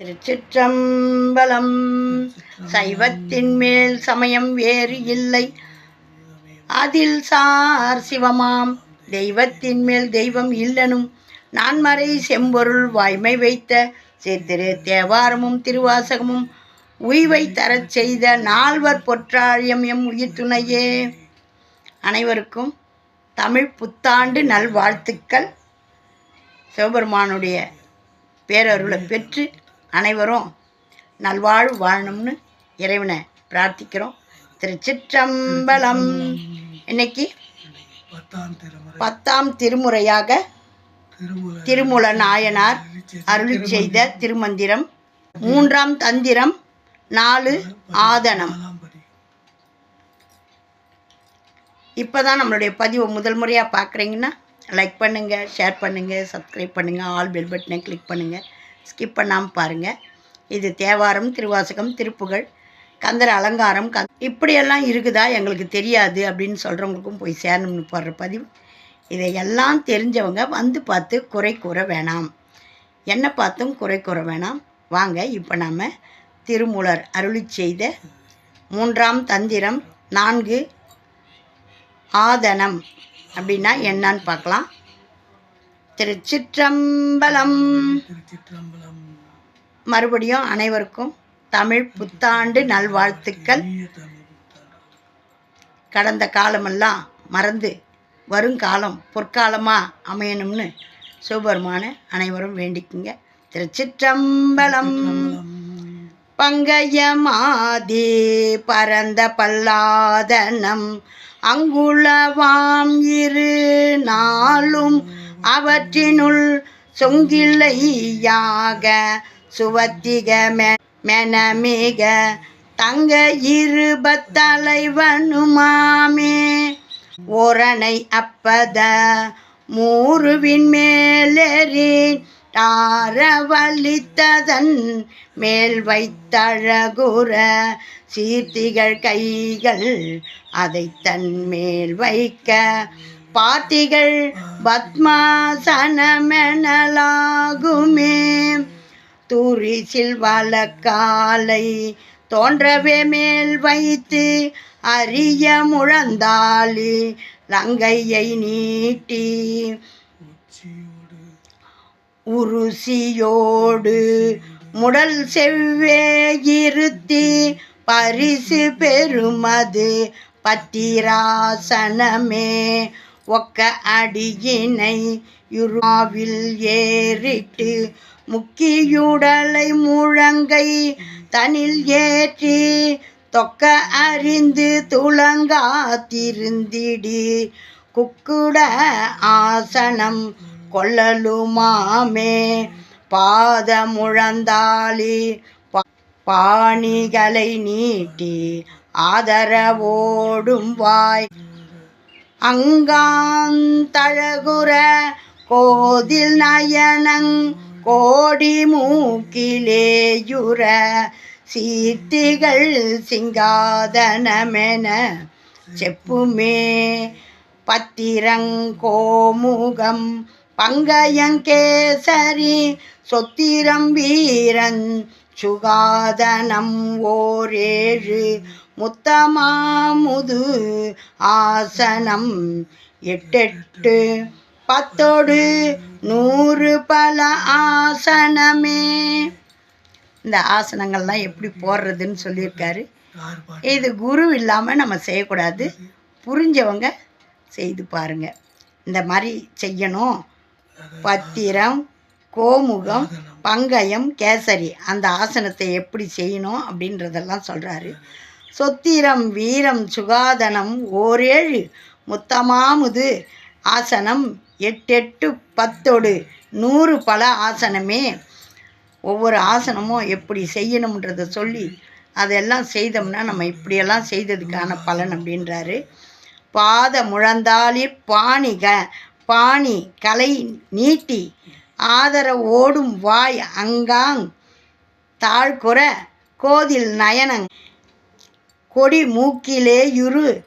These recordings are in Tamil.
திருச்சிற்றம்பலம். சைவத்தின் மேல் சமயம் வேறு இல்லை. அதில் சார் சிவமாம். தெய்வத்தின் மேல் தெய்வம் இல்லனும். நான்மறை செம்பொருள் வாய்மை வைத்த சித்திரு தேவாரமும் திருவாசகமும் உய்வை தரச் செய்த நால்வர் பொற்றாழியம் எம் உயிர் துணையே அனைவருக்கும் தமிழ் புத்தாண்டு நல்வாழ்த்துக்கள். சிவபெருமானுடைய பேரருளை பெற்று அனைவரும் நல்வாழ்வு வாழணும்னு இறைவனை பிரார்த்திக்கிறோம். திருச்சிற்றம்பலம். இன்னைக்கு பத்தாம் திருமுறை. பத்தாம் திருமுறையாக திருமுறை. திருமூல நாயனார் அருளி செய்த திருமந்திரம். மூன்றாம் தந்திரம் நாலு ஆதனம். இப்போ தான் நம்மளுடைய பதிவை முதல் முறையாக பார்க்குறீங்கன்னா லைக் பண்ணுங்கள் ஷேர் பண்ணுங்கள் சப்ஸ்கிரைப் பண்ணுங்கள் ஆல் பெல் பட்டனை கிளிக் பண்ணுங்கள் ஸ்கிப் பண்ணாமல் பாருங்கள் இது தேவாரம் திருவாசகம் திருப்புகழ் கந்தர் அலங்காரம் கந் இப்படியெல்லாம் இருக்குதா எங்களுக்கு தெரியாது அப்படின்னு சொல்கிறவங்களுக்கும் போய் சேரணும்னு போடுற பதிவு. இதையெல்லாம் தெரிஞ்சவங்க வந்து பார்த்து குறை கூற வேணாம். என்ன பார்த்தும் குறை கூற வேணாம். வாங்க இப்போ நாம் திருமூலர் அருளி செய்த மூன்றாம் தந்திரம் நான்கு ஆதனம் அப்படின்னா என்னன்னு பார்க்கலாம். திருச்சிற்றம்பலம். திருச்சிற்றம்பலம். மறுபடியும் அனைவருக்கும் தமிழ் புத்தாண்டு நல்வாழ்த்துக்கள். கடந்த காலமெல்லாம் மறந்து வருங்காலம் பொற்காலமாக அமையணும்னு சிவபெருமான அனைவரும் வேண்டிக்குங்க. திருச்சிற்றம்பலம். பங்கயமாதி பரந்த பல்லாதனம் அங்குளவாம் இரு நாளும் அவற்றினுள் சொங்கில்லையாக சுவத்திக மெ- மெனமிக தங்க இருபத்தலைவனுமாமே ஓரணை அப்பத மூருவின் மேலேறின் தாரவலித்ததன் மேல் வைத்தழகுற சீர்த்திகள் கைகள் அதை தன் மேல் வைக்க பாத்திகள் பத்மாசனமெனலாகுமே. துரிசில் வழக்காலை தோன்றவே மேல் வைத்து அரிய முழந்தாளி லங்கையை நீட்டி உருசியோடு முடல் செவ்வே இருத்தி பரிசு பெருமது பத்திராசனமே. ஒக்க அடியினை யுராவில் ஏறிட்டு முக்கியுடலை முழங்கை தனில் ஏற்றி தொக்க அறிந்து துளங்காத்திருந்திடி குக்குட ஆசனம் கொள்ளலுமாமே. பாதமுழந்தாளி பா- பாணிகளை நீட்டி ஆதரவோடும் வாய் அங்காந்தழகுர கோதில் நயனங் கோடி மூக்கிலேயுற சீர்த்திகள் சிங்காதனமென செப்புமே பத்திரங்கோமுகம் பங்கயங்கேசரி சொத்திரம் வீரன் சுகாதனம் ஓரேழு முத்தமாமுது ஆசனம் எட்டெட்டு பத்தோடு நூறு பல ஆசனமே. இந்த ஆசனங்கள்லாம் எப்படி போடுறதுன்னு சொல்லியிருக்காரு. இது குரு இல்லாமல் நம்ம செய்யக்கூடாது. புரிஞ்சவங்க செய்து பாருங்க. இந்த மாதிரி செய்யணும். பத்திரம் கோமுகம் பங்கயம் கேசரி அந்த ஆசனத்தை எப்படி செய்யணும் அப்படின்றதெல்லாம் சொல்கிறாரு சொத்திரம் வீரம் சுகாதனம் ஓரேழு. முத்தமாமுது ஆசனம் எட்டெட்டு பத்தோடு. நூறு பல ஆசனமே. ஒவ்வொரு ஆசனமும் எப்படி செய்யணுன்றதை சொல்லி அதெல்லாம் செய்தோம்னா நம்ம இப்படியெல்லாம் செய்ததுக்கான பலன் அப்படின்றாரு. பாத முழந்தாளிர் பாணிக பாணி கலை நீட்டி ஆதர ஓடும் வாய் அங்காங் தாழ்குற கோதில் நயனங் கொடி மூக்கிலே யுரு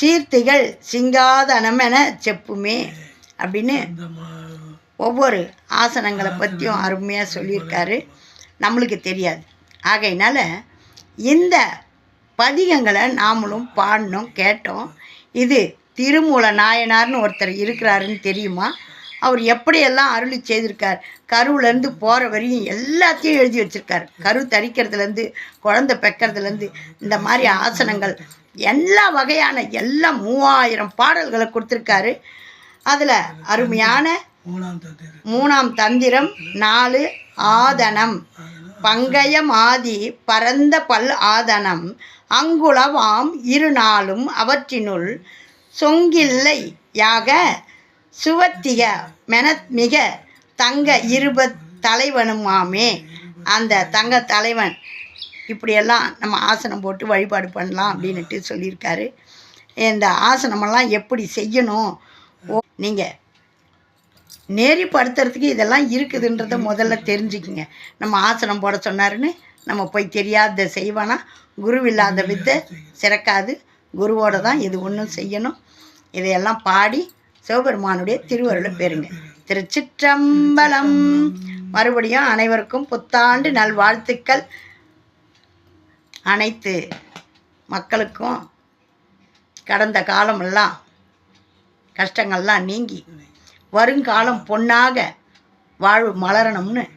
சீர்த்திகள் சிங்காதனமென செப்புமே அப்படின்னு ஒவ்வொரு ஆசனங்களை பற்றியும் அருமையாக சொல்லியிருக்காரு. நம்மளுக்கு தெரியாது. ஆகையினால இந்த பதிகங்களை நாமளும் பாடினோம் கேட்டோம். இது திருமூல நாயனார்னு ஒருத்தர் இருக்கிறாருன்னு தெரியுமா? அவர் எப்படியெல்லாம் அருளி செய்திருக்கார்? கருவிலேருந்து போகிற வரையும் எல்லாத்தையும் எழுதி வச்சிருக்கார். கரு தரிக்கிறதுலேருந்து குழந்தை பெக்கிறதுலேருந்து இந்த மாதிரி ஆசனங்கள் எல்லா வகையான எல்லா மூவாயிரம் பாடல்களை கொடுத்துருக்காரு. அதில் அருமையான மூணாம் மூணாம் தந்திரம் நாலு ஆதனம் பங்கயம் ஆதி பரந்த பல் ஆதனம் அங்குளவாம் இரு நாளும் அவற்றினுள் சொங்கில்லை யாக சுவத்திக மெனத்மிக தங்க இருபத் தலைவனுமாமே. அந்த தங்க தலைவன் இப்படியெல்லாம் நம்ம ஆசனம் போட்டு வழிபாடு பண்ணலாம் அப்படின்ட்டு சொல்லியிருக்காரு. இந்த ஆசனமெல்லாம் எப்படி செய்யணும்? ஓ நீங்கள் நெறிப்படுத்துறதுக்கு இதெல்லாம் இருக்குதுன்றத முதல்ல தெரிஞ்சுக்கிங்க. நம்ம ஆசனம் போட சொன்னாருன்னு நம்ம போய் தெரியாத செய்வானா? குருவில்லாத வித்தை சிறக்காது. குருவோட தான் இது ஒன்றும் செய்யணும். இதையெல்லாம் பாடி சிவபெருமானுடைய திருவருளை பெறுங்க. திருச்சிற்றம்பலம். மறுபடியும் அனைவருக்கும் புத்தாண்டு நல்வாழ்த்துக்கள். அனைத்து மக்களுக்கும் கடந்த காலமெல்லாம் கஷ்டங்கள்லாம் நீங்கி வருங்காலம் பொன்னாக வாழ்வு மலரணும்னு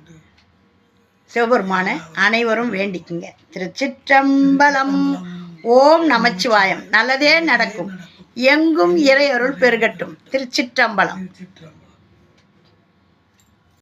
சிவபெருமான அனைவரும் வேண்டிக்குங்க. திருச்சிற்றம்பலம். ஓம் நமச்சிவாயம். நல்லதே நடக்கும். எங்கும் இறையருள் பெருகட்டும். திருச்சிற்றம்பலம். திருச்சிற்றம்பலம்.